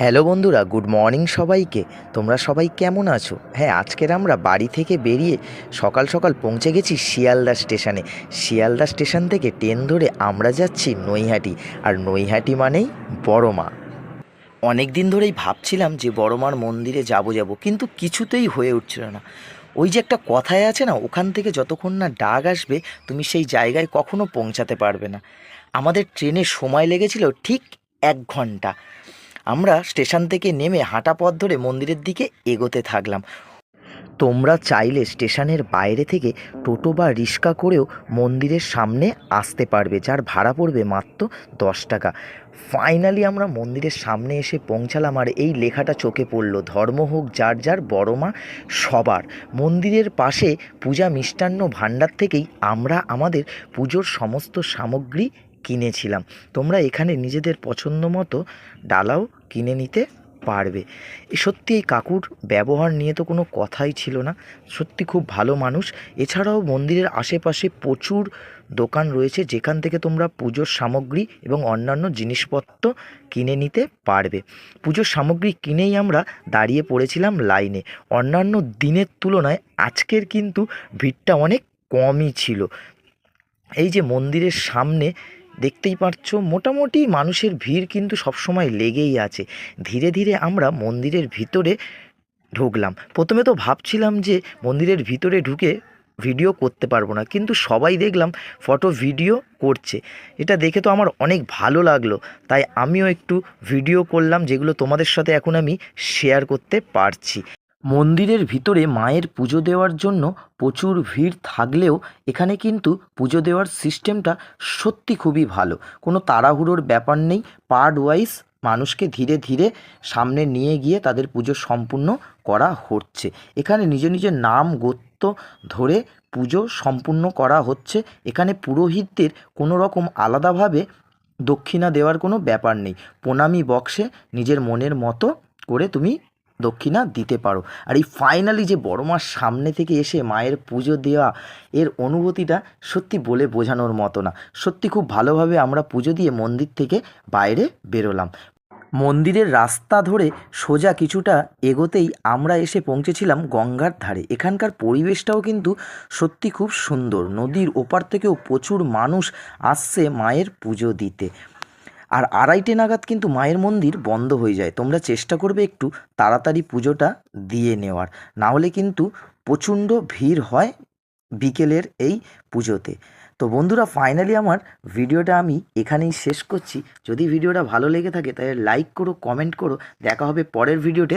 Hello বন্ধুরা, good morning সবাইকে। তোমরা সবাই কেমন আছো? হ্যাঁ আজকের আমরা বাড়ি থেকে বেরিয়ে সকাল সকাল পৌঁছে গেছি শিয়ালদা স্টেশনে। শিয়ালদা স্টেশন থেকে ট্রেন ধরে আমরা যাচ্ছি নৈহাটি। আর নৈহাটি মানেই বড় মা অনেক দিন ধরেই ভাবছিলাম যে বড় মার মন্দিরে যাব যাব, কিন্তু কিছুতেই হয়ে উঠছিল না। ওই যে একটা কথায় আছে না, ওখান থেকে যতক্ষণ না ডাক আসবে, তুমি সেই জায়গায় কখনো পৌঁছাতে পারবে না। আমাদের ট্রেনে সময় লেগেছিল ঠিক এক ঘণ্টা। আমরা স্টেশন থেকে নেমে হাঁটা পথ ধরে মন্দিরের দিকে এগোতে থাকলাম। তোমরা চাইলে স্টেশনের বাইরে থেকে টোটো বা রিক্সা করেও মন্দিরের সামনে আসতে পারবে, যার ভাড়া পড়বে মাত্র দশ টাকা। ফাইনালি আমরা মন্দিরের সামনে এসে পৌঁছালাম আর এই লেখাটা চোখে পড়ল, ধর্ম হোক, যার যার, বড় মা, সবার। মন্দিরের পাশে পূজা মিষ্টান্ন ভাণ্ডার থেকেই আমরা আমাদের পুজোর সমস্ত সামগ্রী কিনেছিলাম। তোমরা এখানে নিজেদের পছন্দ মতো ডালাও কিনে নিতে পারবে। সত্যি এই কাকুর ব্যবহার নিয়ে তো কোনো কথাই ছিল না। সত্যি খুব ভালো মানুষ। এছাড়াও মন্দিরের আশেপাশে প্রচুর দোকান রয়েছে যেখান থেকে তোমরা পুজোর সামগ্রী এবং অন্যান্য জিনিসপত্র কিনে নিতে পারবে। পুজোর সামগ্রী কিনেই আমরা দাঁড়িয়ে পড়েছিলাম লাইনে। অন্যান্য দিনের তুলনায় আজকের কিন্তু ভিড়টা অনেক কমই ছিল। এই যে মন্দিরের সামনে দেখতেই পাচ্ছ মোটামুটি মানুষের ভিড় কিন্তু সবসময় লেগেই আছে। ধীরে ধীরে আমরা মন্দিরের ভিতরে ঢুকলাম। প্রথমে তো ভাবছিলাম যে মন্দিরের ভিতরে ঢুকে ভিডিও করতে পারব না, কিন্তু সবাই দেখলাম ফটো ভিডিও করছে। এটা দেখে তো আমার অনেক ভালো লাগল, তাই আমিও একটু ভিডিও করলাম, যেগুলো তোমাদের সাথে এখন আমি শেয়ার করতে পারছি। মন্দিরের ভিতরে মায়ের পুজো দেওয়ার জন্য প্রচুর ভিড় থাকলেও এখানে কিন্তু পুজো দেওয়ার সিস্টেমটা সত্যি খুবই ভালো। কোনো তাড়াহুড়োর ব্যাপার নেই। পার্ট ওয়াইজ মানুষকে ধীরে ধীরে সামনে নিয়ে গিয়ে তাদের পুজো সম্পূর্ণ করা হচ্ছে। এখানে নিজ নিজের নাম, গোত্র ধরে পুজো সম্পূর্ণ করা হচ্ছে। এখানে পুরোহিতদের কোনো রকম আলাদাভাবে দক্ষিণা দেওয়ার কোনো ব্যাপার নেই। প্রণামী বক্সে নিজের মনের মতো করে তুমি দক্ষিণা দিতে পারো। আর এই ফাইনালি যে বড় মার সামনে থেকে এসে মায়ের পুজো দেওয়া এর অনুভূতিটা সত্যি বলে বোঝানোর মতো না। সত্যি খুব ভালোভাবে আমরা পুজো দিয়ে মন্দির থেকে বাইরে বেরোলাম। মন্দিরের রাস্তা ধরে সোজা কিছুটা এগোতেই আমরা এসে পৌঁছেছিলাম গঙ্গার ধারে। এখানকার পরিবেশটাও কিন্তু সত্যি খুব সুন্দর। নদীর ওপার থেকেও প্রচুর মানুষ আসছে মায়ের পুজো দিতে। আর আড়াইটে নাগাদ কিন্তু মায়ের মন্দির বন্ধ হয়ে যায়। তোমরা চেষ্টা করবে একটু তাড়াতাড়ি পুজোটা দিয়ে নেওয়ার। না হলে কিন্তু প্রচণ্ড ভিড় হয় বিকেলের এই পুজোতে। তো বন্ধুরা ফাইনালি আমার ভিডিওটা আমি এখানেই শেষ করছি। যদি ভিডিওটা ভালো লেগে থাকে তাহলে লাইক করো কমেন্ট করো। দেখা হবে পরের ভিডিওতে।